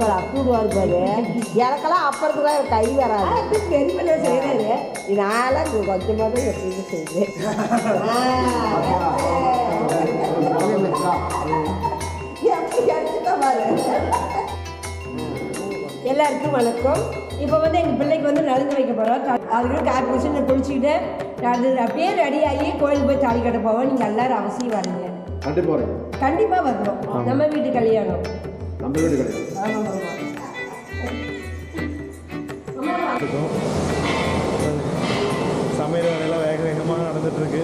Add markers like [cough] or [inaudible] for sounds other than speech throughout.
பெரியப்பா பாரு அக்கூடுவார் பாரு. எனக்கெல்லாம் அப்புறத்துக்கு தான் கை வராது. பெரியப்பா செய்கிறாரு நான்லாம் கொஞ்சமாக தான் எப்படி செய்வேன். எப்படி அடிச்சுட்டா பாரு. எல்லாருக்கும் வணக்கம். இப்போ வந்து எங்கள் பிள்ளைக்கு வந்து நலுங்கு வைக்க போகிறோம் அதுக்கு கார் மிஷினில் குளிச்சுக்கிட்டு அது அப்படியே ரெடி ஆகி கோயிலுக்கு போய் தாலி கட்ட போவோம். நீங்கள் எல்லாரும் அவசியம் வரீங்க. கண்டிப்பாக கண்டிப்பாக வரணும் நம்ம வீட்டு கல்யாணம். நம்ம வீடு கிடையாது ஆமாம் ஆமாம் இருக்கும் சமையல் வேலையெல்லாம் வேக வேகமாக நடந்துட்டுருக்கு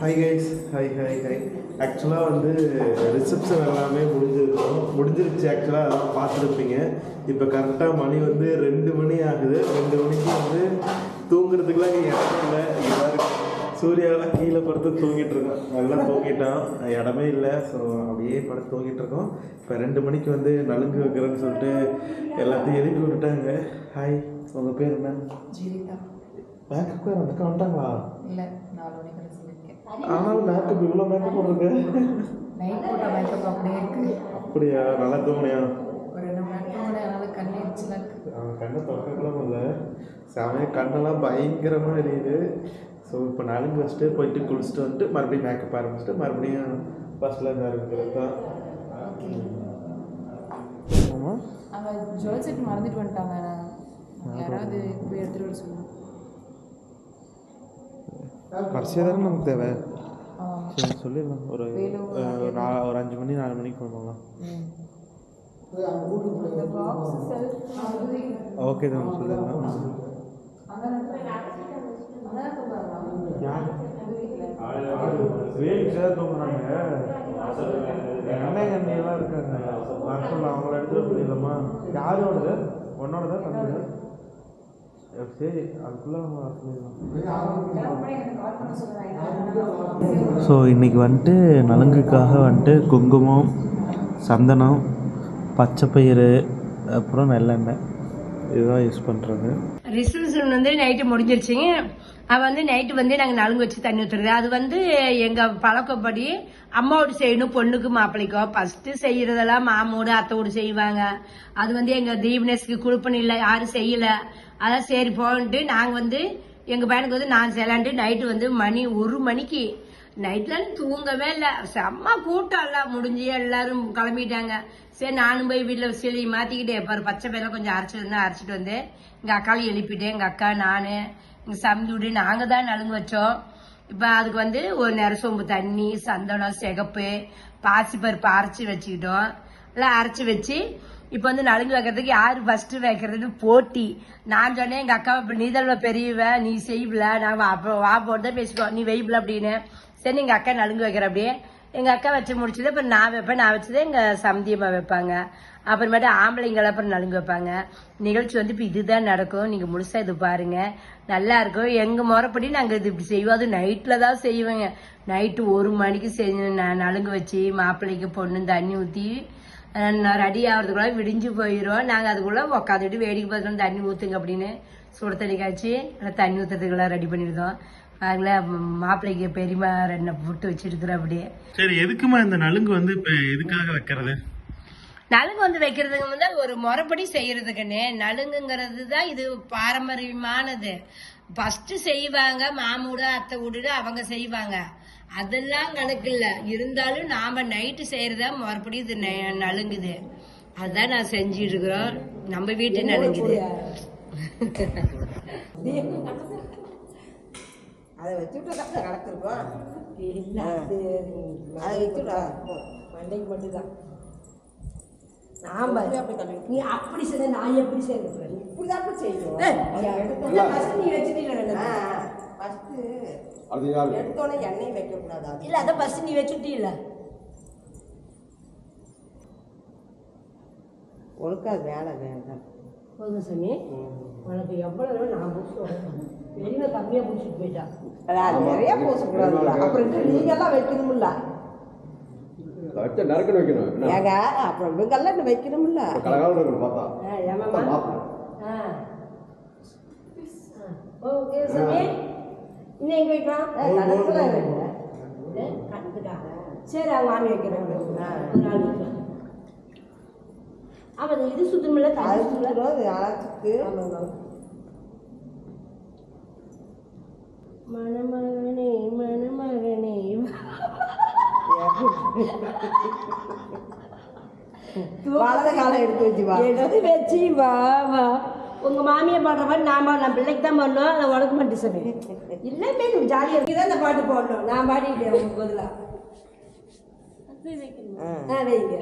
hi guys hi hi hi ஆக்சுவலாக வந்து ரிசப்ஷன் எல்லாமே முடிஞ்சிருக்கும். முடிஞ்சிருச்சு ஆக்சுவலாக அதெல்லாம் பார்த்துருப்பீங்க. இப்போ கரெக்டாக மணி வந்து ரெண்டு மணி ஆகுது. ரெண்டு மணிக்கு வந்து தூங்குறதுக்குலாம் இங்கே இடம் இல்லை. பாருங்க சூர்யாவெல்லாம் கீழே படுத்து தூங்கிட்டு இருக்கோம் நல்லா தூங்கிட்டான். இடமே இல்லை. ஸோ அப்படியே படுத்து தூங்கிட்டு இருக்கோம். இப்போ ரெண்டு மணிக்கு வந்து நலுங்கு வைக்கிறேன்னு சொல்லிட்டு எல்லாத்தையும் எழுப்பி விட்டுட்டாங்க. ஹாய் உங்கள் பேர் என்ன? மேக்கப் பேர் அந்த வந்துட்டாங்களா? இல்லை நாலு மணிக்கு சொல்லியிருக்கேன். ஆனாலும் மேக்கப் இவ்வளோ மேக்கப் போட்டிருக்கு நைட் போட்ட மேக்கப் அப்படியே இருக்கு. அப்படியா? நல்லா தூங்குனியா? ஒரு ரெண்டு மணி நேரம் கூட அதனால கண்ணு கண்ணை முடியல செமையா கண்ணெல்லாம் பயங்கரமாக எரியுது. ஸோ இப்போ நலுங்கு வச்சுட்டு போயிட்டு குளிச்சுட்டு வந்துட்டு மறுபடியும் மேக்கப் ஆரம்பிச்சுட்டு மறுபடியும் பஸ்ஸில் இருந்து ஆரம்பிக்கிறது தான். ஆமாம் அங்கே ஜுவல் செட் மறந்துட்டு வந்துட்டாங்க. யாராவது போய் எடுத்துகிட்டு வர சொல்லுங்க. கடைசியாக தானே நமக்கு தேவை? சரி சொல்லிடலாம். ஒரு நாலு ஒரு அஞ்சு மணி நாலு மணிக்கு பண்ணலாம் ம். இந்த பாக்ஸ் செல்ஃப் ஓகே தான் சொல்லிடலாம். வேலிக்கு தூங்குறாங்க எண்ணெய் கண்ணியெல்லாம் இருக்காங்க நான் சொல்ல அவங்கள எடுத்துகிட்டு போயிடலாமா யாரோடது? உன்னோடதா சரி சொல்லிடலாம். ஸோ இன்றைக்கி வந்துட்டு நலுங்குக்காக வந்துட்டு குங்குமம் சந்தனம் பச்சை பயிறு அப்புறம் நல்லெண்ணெய் இதுதான் யூஸ் பண்ணுறது ரிசப்ஷன் வந்து நைட்டு முடிஞ்சிருச்சுங்க. அவள் வந்து நைட்டு வந்து நாங்கள் நலுங்கு வச்சு தண்ணி ஊற்றுறது அது வந்து எங்கள் பழக்கப்படி அம்மாவோடு செய்யணும் பொண்ணுக்கு மாப்பிள்ளைக்கோ. ஃபஸ்ட்டு செய்கிறதெல்லாம் மாமோடு அத்தோடு செய்வாங்க. அது வந்து எங்கள் தீபனேஸ்க்கு குழுப்பணி இல்லை யாரும் செய்யலை. அதான் சரி போன்ட்டு நாங்கள் வந்து எங்கள் பையனுக்கு வந்து நான் செய்யலான்ட்டு நைட்டு வந்து மணி ஒரு மணிக்கு நைட்லாம் தூங்கவே இல்லை. செம்ம கூட்டம் எல்லாம் முடிஞ்சு எல்லாரும் கிளம்பிட்டாங்க. சரி நானும் போய் வீட்டில் செல்லி மாற்றிக்கிட்டே பாரு பச்சை பயிரெல்லாம் கொஞ்சம் அரைச்சிட்டு அரைச்சிட்டு வந்து எங்கள் அக்காவை எழுப்பிட்டேன் எங்கள் அக்கா நான் எங்கள் சம்பி விடு நாங்கள் தான் நலுங்கு வச்சோம். இப்போ அதுக்கு வந்து ஒரு நேரம் சோம்பு தண்ணி சந்தனம் சிகப்பு பாசிப்பருப்பு அரைச்சி வச்சுக்கிட்டோம். எல்லாம் அரைச்சி வச்சு இப்போ வந்து நலுங்கு வைக்கிறதுக்கு யார் ஃபர்ஸ்ட் வைக்கிறதுன்னு போட்டி. நான் சொன்னேன் எங்கள் அக்கா இப்போ நீதல்வ பெரியவ நீ செய்வல நான் வா அப்போ வா போட்டு தான் பேசிக்கோ நீ வைப்பல அப்படின்னு. சரி எங்கள் அக்கா நலுங்கு வைக்கிற அப்படியே எங்கள் அக்கா வச்சு முடிச்சது இப்போ நான் வைப்பேன். நான் வச்சது எங்கள் சந்தியமாக வைப்பாங்க. அப்புறமேட்டு ஆம்பளைங்களை அப்புறம் நலுங்கு வைப்பாங்க. நிகழ்ச்சி வந்து இப்போ இதுதான் நடக்கும். நீங்கள் முழுசாக இது பாருங்க. நல்லா இருக்கும். எங்கள் முறைப்படி நாங்கள் இது இப்படி செய்வோம். அது நைட்டில் தான் செய்வேங்க. நைட்டு ஒரு மணிக்கு செஞ்சு ந- நலுங்கு வச்சு மாப்பிள்ளைக்கு பொண்ணு தண்ணி ஊற்றி நான் ரெடி ஆகிறதுக்குள்ள விடிஞ்சு போயிடும் நாங்கள் அதுக்குள்ளே உக்காந்துட்டு வேடிக்கை பார்த்துட்டு தண்ணி ஊற்றுங்க அப்படின்னு சுட தண்ணி காய்ச்சி நல்லா தண்ணி ஊற்றுறதுக்கெல்லாம் ரெடி பண்ணியிருந்தோம் அதில் மாப்பிள்ளைக்கு பெரியமா ரெண்டு புட்டு வச்சிருக்கிற அப்படியே. சரி எதுக்குமா இந்த நலுங்கு வந்து இப்போ எதுக்காக வைக்கிறது? நலுங்கு வந்து வைக்கிறதுக்கு வந்து ஒரு முறைப்படி செய்யறதுக்குன்னு நலுங்குங்கிறது தான் இது பாரம்பரியமானது. ஃபர்ஸ்ட் செய்வாங்க மாமூடு அத்தை வீடு அவங்க செய்வாங்க. அதெல்லாம் கணக்கு இல்ல. இருந்தாலும் நாம நைட்டு செய்யறதா முறைப்படி இது ந- நலுங்குது. அதுதான் நான் செஞ்சுட்டு இருக்கிறோம் நம்ம வீட்டு நலுங்குது. [laughs] அதை வச்சுட்டு தான் நடத்திருக்கோம் அதை வச்சுடா மண்டைக்கு மட்டும்தான் நாம நீ அப்படி செய்ய நான் எப்படி செய்யறேன் இப்படிதான் செய்யும் நீ வச்சுட்டீங்க ஃபஸ்ட்டு அது யாரு? எடுத்தோடனே எண்ணெய் வைக்கக்கூடாது அது. இல்ல அதான் பஸ் நீ வச்சுட்டீல்ல. ஒழுக்கா வேலை வேண்டாம். போதும் சாமி. உனக்கு எவ்வளவு நான் பிடிச்சி வெளியில கம்மியா பிடிச்சிட்டு போயிட்டா. அது நிறைய பூசக்கூடாதுல்ல. அப்புறம் நீங்கெல்லாம் வைக்கணும்ல. வச்ச நறுக்கணும் வைக்கணும். ஏங்க அப்புறம் இவங்கெல்லாம் இன்னும் வைக்கணும்ல? கலகாலம் இருக்கணும் பார்த்தா. ஆ. சாமி. இன்னும் எங்க வைக்கலாம்? சரி அவங்க மாமி வைக்கிறாங்க. ஒரு நாள் வைக்கலாம். ஆமா அது இது சுத்தமில்ல சுற்றுறது அழைச்சிட்டு மணமகனே மணமகனே வலது காலம் எடுத்து வச்சு வா. எடுத்து வச்சு வா வா. உங்க மாமியை பாடுற மாதிரி நான் பாடு நான் பிள்ளைக்கு தான் பண்ணோம் அதை உனக்கு மட்டும் சொல்லி. இல்லைமே நீ ஜாலியாக இருக்கு தான் இந்த பாட்டு போடணும். நான் பாடிட்டேன் உங்களுக்கு பதிலா ஆ வைங்க.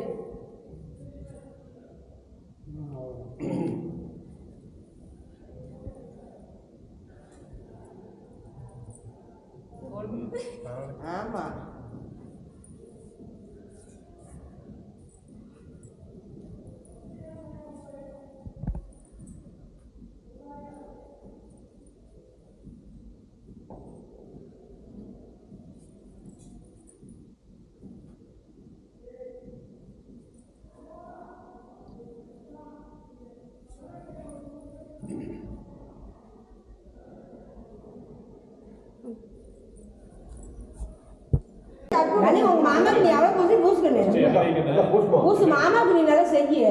ஆமா. அண்ணே உங்க மாமாக்கு நீ எவ்வளோ பூசி பூசுக்கண்ணே பூசு மாமாவுக்கு நீ நல்லா செய்ய.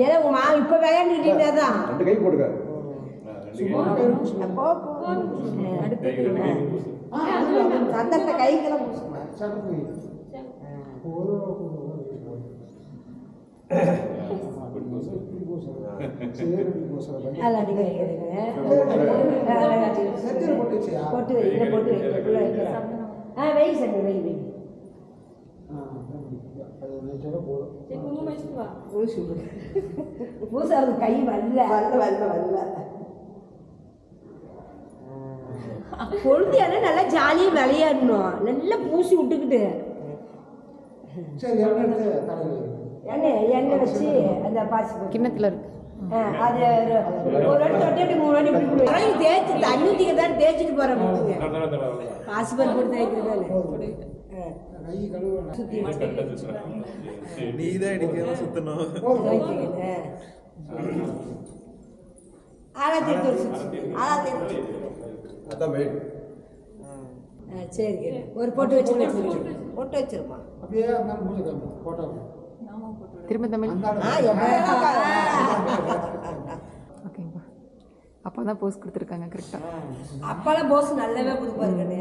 ஏன்னா உங்க மாமா இப்போ விளையாண்டுக்கிட்டே தான். ரெண்டு கை போட்டுக்க. கைக்கெல்லாம் அதெல்லாம் அடிக்க வைக்கிறீங்க பொட்டு வைக்கிற பொட்டு வைக்கிற பிள்ளை வைக்கிறேன் ஆ வை சாமி வை வை பூசு பூசா அது கை வரல வரல வரல வரல பொழுதியான நல்லா ஜாலியாக விளையாடணும் நல்லா பூசி விட்டுக்கிட்டு எண்ணெய் எண்ணெய் வச்சு அந்த பாசி. கிண்ணத்தில் இருக்கு. ஆ, அது ஒரு வாட்டி தொட்டி மூணு வாட்டி இப்படி. தேய்ச்சி தண்ணி ஊற்றிக்க தான் தேய்ச்சிட்டு போகிறேன் பாசி பருப்பு போட்டு தேய்க்கிறது நீ தான் அடிக்கணும் சுத்தணும். ஆளா தேய்ச்சி அதான் மெயின் ஆ சரி ஒரு போட்டு வச்சு போட்டு வச்சிருமா? திரும்ப தமிழ். ஓகேப்பா அப்பா தான் போஸ்ட் கொடுத்துருக்காங்க கரெக்டாக அப்பெல்லாம் போஸ் நல்லாவே கொடுப்பாரு கண்ணு.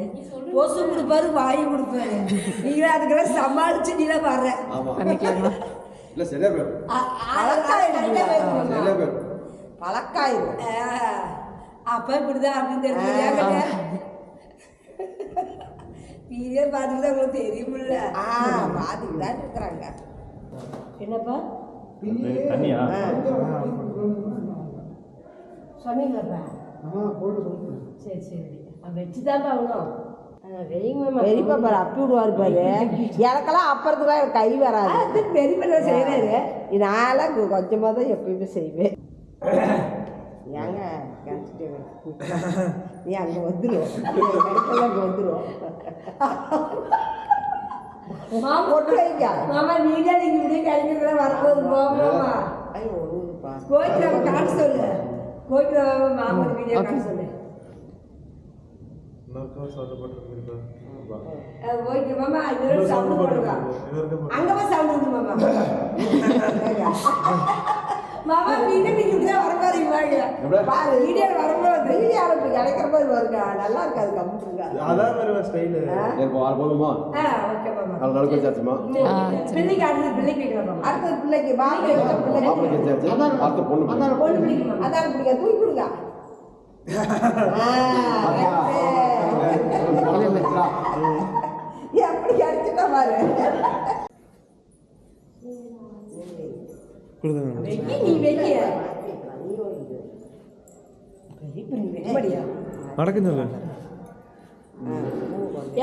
போஸும் கொடுப்பாரு வாயும் கொடுப்பாரு. நீங்களே அதுக்கெல்லாம் சமாளிச்சு நீலாம் வர்ற ஆமா. பண்ணிக்கலாமா? இல்ல சரியா பேர். பழக்காயிடும் அப்ப இப்படிதான் அப்படின்னு தெரிஞ்சுங்க பீரியட் [laughs] பார்த்துட்டு தான் உங்களுக்கு தெரியுமில்ல ஆ. பார்த்துக்கிட்டு தான் இருக்கிறாங்க. என்னப்பா? தண்ணியா? சொன்னீங்களாப்பா சரி சரி. வச்சு தான் ஆகணும் பெரியப்பா பாரு அப்பி விடுவாரு பாரு. எனக்கெல்லாம் அப்புறத்துக்குலாம் எனக்கு கை வராது. பெரியப்பா செய்யறாரு நான்லாம் கொஞ்சமாக தான் எப்பயுமே செய்வேன். ஏங்க நீ அங்கே வந்துடும் அங்கே வந்துடும் மாமா நீங்க நீங்க இப்படியே கிடைக்கிறதா வரும்போது போமா ஐயோ ஒழுங்குப்பா கோயிலுக்கு நம்ம காட்ட சொல்லு கோயிலுக்கு மாமா வீடியோ காட்ட சொல்லு மாமா இன்னொரு சவுண்ட் மாமா மாமா நீங்க நீங்க இப்படிதான் வர பாருங்க பாரு வீடியோ வரும்போது வீடியோவில் இப்போ கிடைக்கிற மாதிரி வருங்க நல்லா இருக்காது கம்மிட்டுருங்க அதான் வருவா ஸ்டைலு சரி போ ஆறு போதுமா ஆ ஓகே மாமா. நாலு நாளைக்கு வச்சாச்சுமா பிள்ளைக்கு அடுத்து பிள்ளைக்கு வைக்கலாம் மாமா. அடுத்த பிள்ளைக்கு பாப்பா பிள்ளைக்கு மாப்பிளைக்கு வச்சாச்சு அடுத்த பொண்ணு பிள்ளை. பொண்ணு பிடிக்கும் மாமா. அதான் பிடிக்க தூக்கி கொடுங்க. எப்படி [laughs] கிடைச்சிட்டா பாரு கொடுங்க வெக்கி நீ வெக்கி இப்ப நீ வைக்க மாட்டியா நடக்க சொல்லு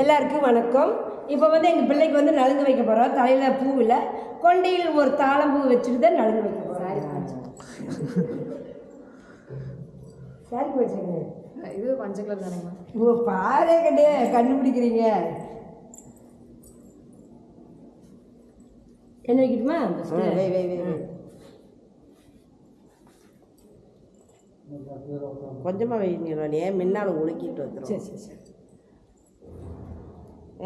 எல்லாருக்கும் வணக்கம். இப்போ வந்து எங்கள் பிள்ளைக்கு வந்து நலுங்கு வைக்க போகிறோம் தலையில் பூ இல்லை. கொண்டையில் ஒரு தாளம்பூ வச்சுட்டு தான் நலுங்கு வைக்க போகிறோம் வச்சுருங்க இது மஞ்சள் கலர் தானேம்மா ஓ பாரு கண்டே கண்டுபிடிக்கிறீங்க. என்ன வைக்கட்டுமா வை வை வை வை கொஞ்சமாக வெயிட் ஏன் முன்னால் உலுக்கிட்டு வந்துடும் சரி சரி சரி.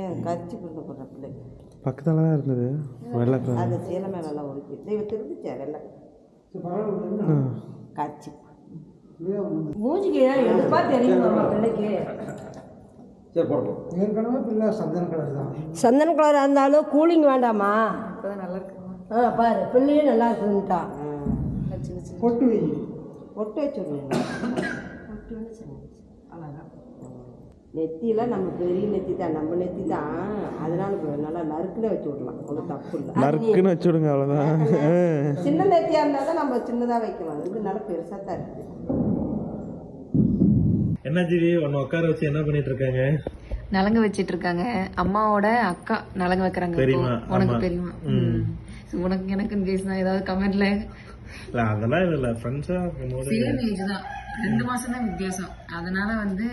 ஏன் கரிச்சு கொண்டு போடுற பிள்ளைங்க பக்கத்தில் தான் இருந்தது. வெள்ளை அது சீலை மேலெல்லாம் உலுக்கி தெய்வ திரும்பிச்சா வெள்ளை. கரிச்சு. மூஞ்சிக்கு எடுப்பா தெரியும் பிள்ளைக்கு? ஏற்கனவே பிள்ளை சந்தன கலர் தான். சந்தன கலராக இருந்தாலும் கூலிங் வேண்டாமா? நல்லா இருக்குமா? ஆ பாரு பிள்ளையும் நல்லா இருக்குன்ட்டா வச்சு வச்சு பொட்டு வை ஒட்டு வச்சுருங்க நெத்தியில் நம்ம பெரிய நெத்தி தான் நம்ம நெத்தி தான். அதனால நல்லா நறுக்குல வச்சு விடலாம். ஒன்றும் தப்பு இல்லை. நறுக்குன்னு வச்சு விடுங்க அவ்வளோதான் சின்ன நெத்தியாக இருந்தால் தான் நம்ம சின்னதாக வைக்கலாம். இது நல்லா பெருசாக தான் இருக்குது என்ன ஜிவி உன்னை உட்கார வச்சு என்ன பண்ணிட்டு இருக்காங்க? நலங்கு வச்சிட்டு இருக்காங்க. அம்மாவோட அக்கா நலங்கு வைக்கிறாங்க உனக்கு. தெரியுமா உனக்கு எனக்கு பேசினா ஏதாவது கமெண்ட்ல இல்லை அதெல்லாம் இல்லை ஃப்ரெண்ட்ஸாக இருக்கும்போது சேம் ஏஜ் தான். ரெண்டு மாசம் தான் வித்தியாசம். அதனால வந்து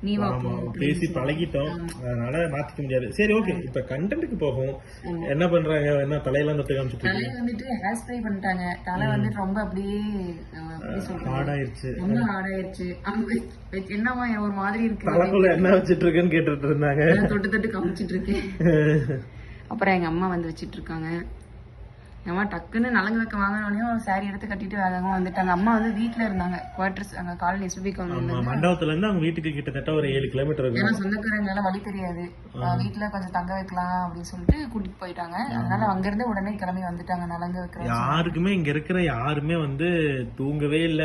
நீ வா ஆமா பேசி பழகிட்டோம். அதனால மாத்திக்க முடியாது. சரி ஓகே இப்ப கண்டென்ட்டுக்கு போகும். என்ன பண்றாங்க? என்ன தலையெல்லாம் தொட்டு காமிச்சிட்டு தலை வந்துட்டு ஹேர் ஸ்ப்ரே பண்ணிட்டாங்க. தலை வந்துட்டு ரொம்ப அப்படியே அஹ், எப்படி சொல்றது? ஹார்ட் ஆயிருச்சு. ரொம்ப ஆயிருச்சு. வெ- என்னவா ஒரு மாதிரி இருக்கு. தலைக்குள்ள என்ன வச்சிட்டு இருக்குன்னு கேட்டுட்டு இருந்தாங்க. நான் தொட்டு தொட்டு காமிச்சிட்டு இருக்கேன். [laughs] அப்புறம் எங்க அம்மா வந்து வச்சிட்டு இருக்காங்க. அம்மா டக்குன்னு நலங்கு வைக்க வாங்கினோடனே சாரி எடுத்து கட்டிட்டு வேகமா வந்துட்டாங்க. அம்மா வந்து வீட்ல இருந்தாங்க. குவார்டர்ஸ் அங்க காலனி காலனி ஆமா மண்டபத்துல இருந்து அவங்க வீட்டுக்கு கிட்டத்தட்ட ஒரு ஏழு கிலோமீட்டர் ஏன்னா சொந்தக்காரங்களால வழி தெரியாது. வீட்ல கொஞ்சம் தங்க வைக்கலாம் அப்படின்னு சொல்லிட்டு கூட்டிட்டு போயிட்டாங்க. அதனால அங்க இருந்து உடனே கிளம்பி வந்துட்டாங்க நலங்கு வைக்கிற யாருக்குமே இங்க இருக்கிற யாருமே வந்து தூங்கவே இல்ல.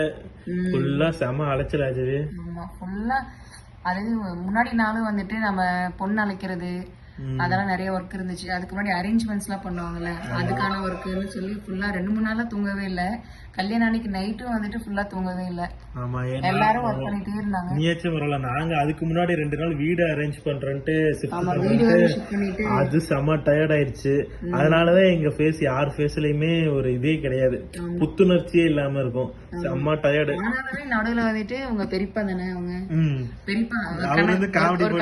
ஃபுல்லா செம அலைச்சல் ஆச்சு ஆமா ஃபுல்லா அதாவது முன்னாடி நாளும் வந்துட்டு நம்ம பொண்ணு அழைக்கிறது அதெல்லாம் நிறைய ஒர்க் இருந்துச்சு. அதுக்கு முன்னாடி அரேஞ்ச்மெண்ட்ஸ் எல்லாம் பண்ணுவாங்கல்ல அதுக்கான ஒர்க்குன்னு சொல்லி ஃபுல்லா ரெண்டு மூணு நாளா தூங்கவே இல்ல. கல்யாணம் அன்னைக்கு நைட்டும் வந்துட்டு ஃபுல்லா தூங்கவே இல்ல. எல்லாரும் ஒர்க் பண்ணிட்டே இருந்தாங்க. நீயாச்சும் வரல நாங்க அதுக்கு முன்னாடி ரெண்டு நாள் வீடு அரேஞ்ச் பண்றேன்ட்டு அது செம டயர்ட் ஆயிருச்சு அதனாலதான் எங்க ஃபேஸ் யார் ஃபேஸ்லயுமே ஒரு இதே கிடையாது. புத்துணர்ச்சியே இல்லாம இருக்கும். செம்ம டயர்டு நடுவுல வந்துட்டு உங்க பெரியப்பா தானே அவங்க? பெரியப்பா அவர் வந்து காமெடி ஒரு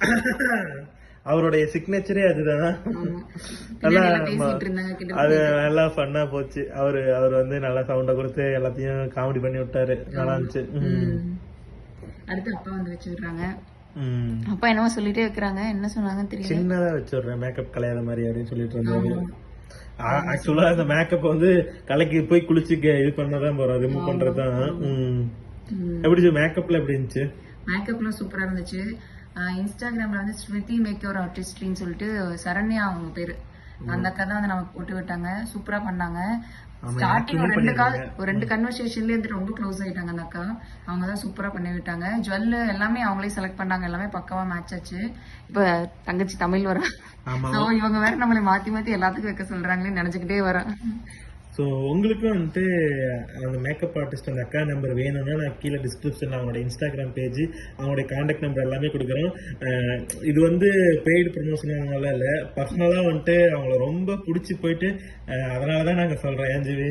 [laughs] அவருடைய சிக்னேச்சரே அதுதான். நல்லா அது நல்லா ஃபன்னா போச்சு. அவரு அவர் வந்து நல்லா சவுண்ட கொடுத்து எல்லாத்தையும் காமெடி பண்ணி விட்டாரு. நல்லா இருந்துச்சு. அடுத்து அப்பா வந்து வச்சு விடுறாங்க. ம். அப்பா என்னமோ சொல்லிட்டே வைக்கிறாங்க என்ன சொன்னாங்கன்னு தெரியல. சின்னதா வச்சுடுறேன் மேக்கப் கலையாத மாதிரி அப்படின்னு சொல்லிட்டு இருந்தாரு. ஆக்சுவலா அந்த மேக்கப் வந்து கலைக்கு போய் குளிச்சு இது பண்ணதான் போறோம். ரிமூவ் பண்றதுதான். எப்படி மேக்கப்ல எப்படி இருந்துச்சு? மேக்கப்லாம் சூப்பரா இருந்துச்சு. இன்ஸ்டாகிராம்ல வந்து ஸ்மிருதி மேக்கோர் ஆர்டிஸ்ட்ரின்னு சொல்லிட்டு சரண்யா அவங்க பேரு. அந்த அக்கா தான் வந்து நமக்கு போட்டு விட்டாங்க. சூப்பரா பண்ணாங்க. ஸ்டார்டிங் ஒரு ரெண்டு கால் ஒரு ரெண்டு கன்வர்சேஷன்ல இருந்து ரொம்ப க்ளோஸ் ஆயிட்டாங்க அந்த அக்கா. அவங்க தான் சூப்பரா பண்ணி விட்டாங்க. ஜுவல் எல்லாமே அவங்களே செலக்ட் பண்ணாங்க. எல்லாமே பக்காவா மேட்ச் ஆச்சு. இப்ப தங்கச்சி தமிழ் வர. So, இவங்க வேற நம்மளை மாத்தி மாத்தி எல்லாத்துக்கும் வைக்க சொல்றாங்களேன்னு நினைச்சுக்கிட்டே வரேன். ஸோ உங்களுக்கும் வந்துட்டு அந்த மேக்கப் ஆர்டிஸ்ட் அந்த அக்கா நம்பர் வேணும்னா நான் கீழே டிஸ்கிரிப்ஷனில் அவங்களோட இன்ஸ்டாகிராம் பேஜ் அவங்களுடைய காண்டாக்ட் நம்பர் எல்லாமே கொடுக்குறோம். இது வந்து பெய்டு ப்ரமோஷன் அவங்களால இல்லை. பர்சனலாக வந்துட்டு அவங்கள ரொம்ப பிடிச்சி போயிட்டு அதனால தான் நாங்கள் சொல்கிறோம் ஏன் ஜிவி?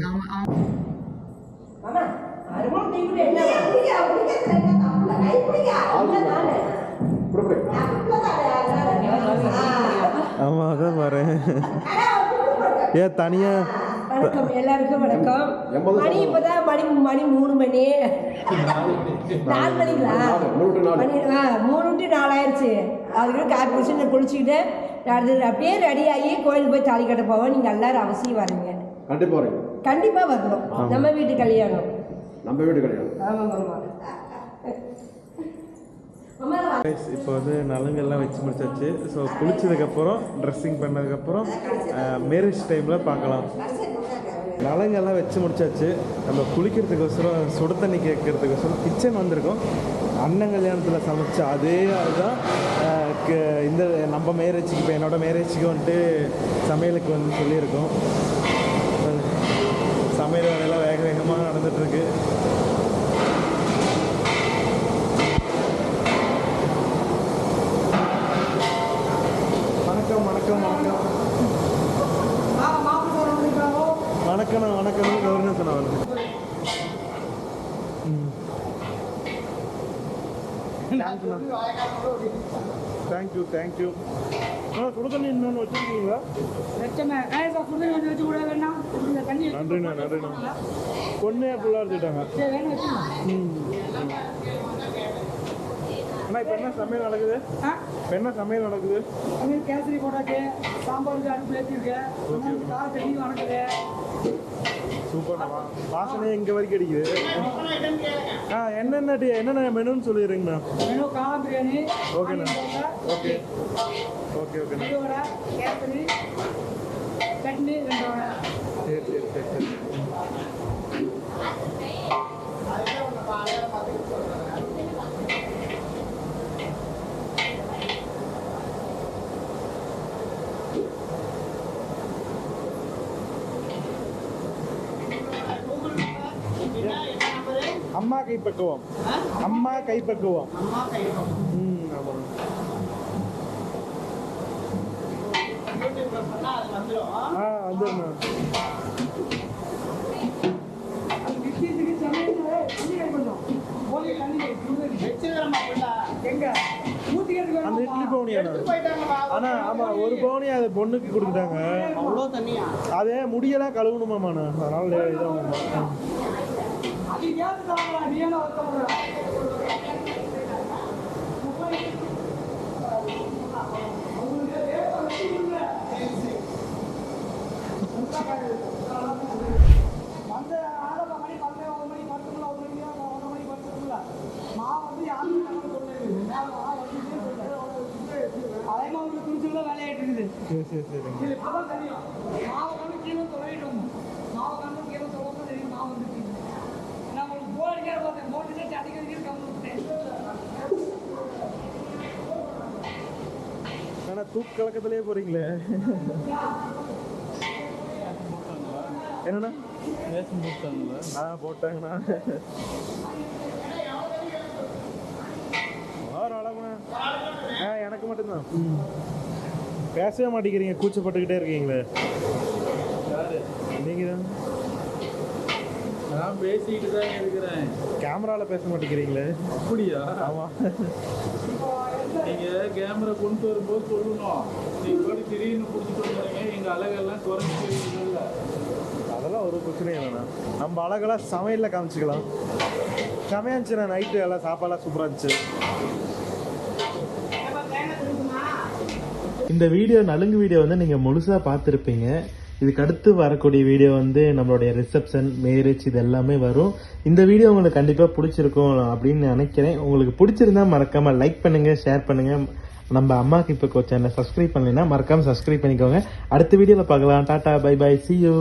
ஆமா, அதான் பாரு. ஏன் தனியாக வணக்கம் எல்லாருக்கும் வணக்கம். மணி இப்பதான் மணி மணி மூணு மணி. நாலு மணிங்களா மூணு ஆ மூணு டு நாலாயிருச்சு. அதுக்கு காப்பி குடிச்சு குளிச்சுக்கிட்டு அப்படியே ரெடி ஆகி கோயிலுக்கு போய் தாலி கட்ட போவோம். நீங்கள் எல்லாரும் அவசியம் வரீங்க. கண்டிப்பா வரீங்க. கண்டிப்பாக வரணும். நம்ம வீட்டு கல்யாணம். நம்ம வீடு கல்யாணம். ஆமாம் ஆமாம் இப்போ வந்து நலங்கெல்லாம் வச்சு முடிச்சாச்சு. ஸோ குளிச்சதுக்கப்புறம் ட்ரெஸ்ஸிங் பண்ணதுக்கப்புறம் மேரேஜ் டைமில் பார்க்கலாம். நலங்கெல்லாம் வச்சு முடிச்சாச்சு. நம்ம குளிக்கிறதுக்கோசரம் சுடு தண்ணி கேட்கறதுக்கோசரம் கிச்சன் வந்திருக்கோம். அண்ணன் கல்யாணத்தில் சமைச்ச அதே அதுதான் இந்த நம்ம மேரேஜுக்கு இப்போ என்னோட மேரேஜுக்கு வந்துட்டு சமையலுக்கு வந்து சொல்லியிருக்கோம். சமையல் வேலையெல்லாம் வேக வேகமாக நடந்துகிட்ருக்கு வணக்கம் வணக்கம் வணக்கம். வணக்கம் வணக்கம் கவர்னர் சொன்னவர் தேங்க்யூ தேங்க்யூ சுடுதண்ணி இன்னொன்று வச்சுருக்கீங்களா? நன்றிண்ணா நன்றிண்ணா. பொண்ணே ஃபுல்லாக எடுத்துட்டாங்க. வச்சுக்கலாம் அண்ணா இப்போ என்ன சமையல் நடக்குது? ஆ? இப்போ என்ன சமையல் நடக்குது? அங்கே கேசரி போட்டாச்சு சாம்பாருக்கு அடுப்பு சட்னி வணக்குது சூப்பர்ண்ணா வாசனை இங்கே வரைக்கும் அடிக்குது. ஆ என்னென்ன டி- என்னென்ன மெனுன்னு சொல்லிடுறீங்கண்ணா? மெனு காளான் பிரியாணி ஓகே. ஓகே ஓகேண்ணா. இது வடை கேசரி சட்னி சரி சரி சரி. அம்மா கைப்பக்குவம். அம்மா கைப்பக்குவம். ஆ ஊற்றிக்கிறதுக்கு அந்த இட்லி அண்ணா. ஆமா ஒரு பவுனி அது பொண்ணுக்கு கொடுத்துட்டாங்க. அவ்வளோ தண்ணியா? அதே முடியெல்லாம் கழுவணுமாண்ணா அதனால இதாகுமா அது ஏன் தராங்களா நீ என்ன வருத்தப்படுற வந்து ஆரம்ப மணி பன்னெண்டு ஒரு மணி பத்துக்குள்ள ஒரு மணி ஒரு மணி பத்துக்குள்ள. மாவு வந்து யாருமே நமக்கு சொல்லలేదు அதே மாதிரி உங்களுக்கு குறிச்சுள்ள வேலையாயிட்டு இருக்குது. இப்பதான் தெரியும். மாவு வந்து கீழே தொலைவிட்டு வந்தோம் மாவு கண்டு கீழே தொலைவு தெரியும் மாவு வந்துச்சு நான் உங்களுக்கு போர் அடிக்கிற பார்த்தேன் மோட்டர் சேர்த்து அடிக்கிறதுக்கு கம்மி விட்டேன் ஆனா தூக்கு கலக்கத்திலே போறீங்களே? என்னண்ணா? ஆ போட்டாங்கண்ணா. வேற அளவுண்ணா. ஆ எனக்கு மட்டும்தான். பேசவே மாட்டேங்கிறீங்க கூச்சப்பட்டுக்கிட்டே இருக்கீங்களே. நீங்க தான் நான் பேசிக்கிட்டு தான் இருக்கிறேன். கேமரால பேச மாட்டேங்கிறீங்களே. அப்படியா? ஆமா. நீங்க கேமரா கொண்டு வரும்போது சொல்லணும். நீங்க போய் திடீர்னு பிடிச்சிட்டு வந்துறீங்க எங்க அழகெல்லாம் குறைஞ்சி இல்லை அதெல்லாம் ஒரு பிரச்சனையும் இல்லைண்ணா. நம்ம அழகெல்லாம் சமையலில் காமிச்சிக்கலாம். செமையா இருந்துச்சுண்ணா நைட்டு எல்லாம் சாப்பாடுலாம் சூப்பராக இருந்துச்சு. இந்த வீடியோ நலுங்கு வீடியோ வந்து நீங்கள் முழுசாக பார்த்துருப்பீங்க. இதுக்கு அடுத்து வரக்கூடிய வீடியோ வந்து நம்மளுடைய ரிசப்ஷன் மேரேஜ் இது எல்லாமே வரும். இந்த வீடியோ உங்களுக்கு கண்டிப்பாக பிடிச்சிருக்கும் அப்படின்னு நினைக்கிறேன். உங்களுக்கு பிடிச்சிருந்தா மறக்காமல் லைக் பண்ணுங்கள் ஷேர் பண்ணுங்கள் நம்ம அம்மாக்கு இப்போ சேனலை சப்ஸ்கிரைப் பண்ணலைன்னா மறக்காமல் சப்ஸ்கிரைப் பண்ணிக்கோங்க. அடுத்த வீடியோவில் பார்க்கலாம். Tata bye bye see you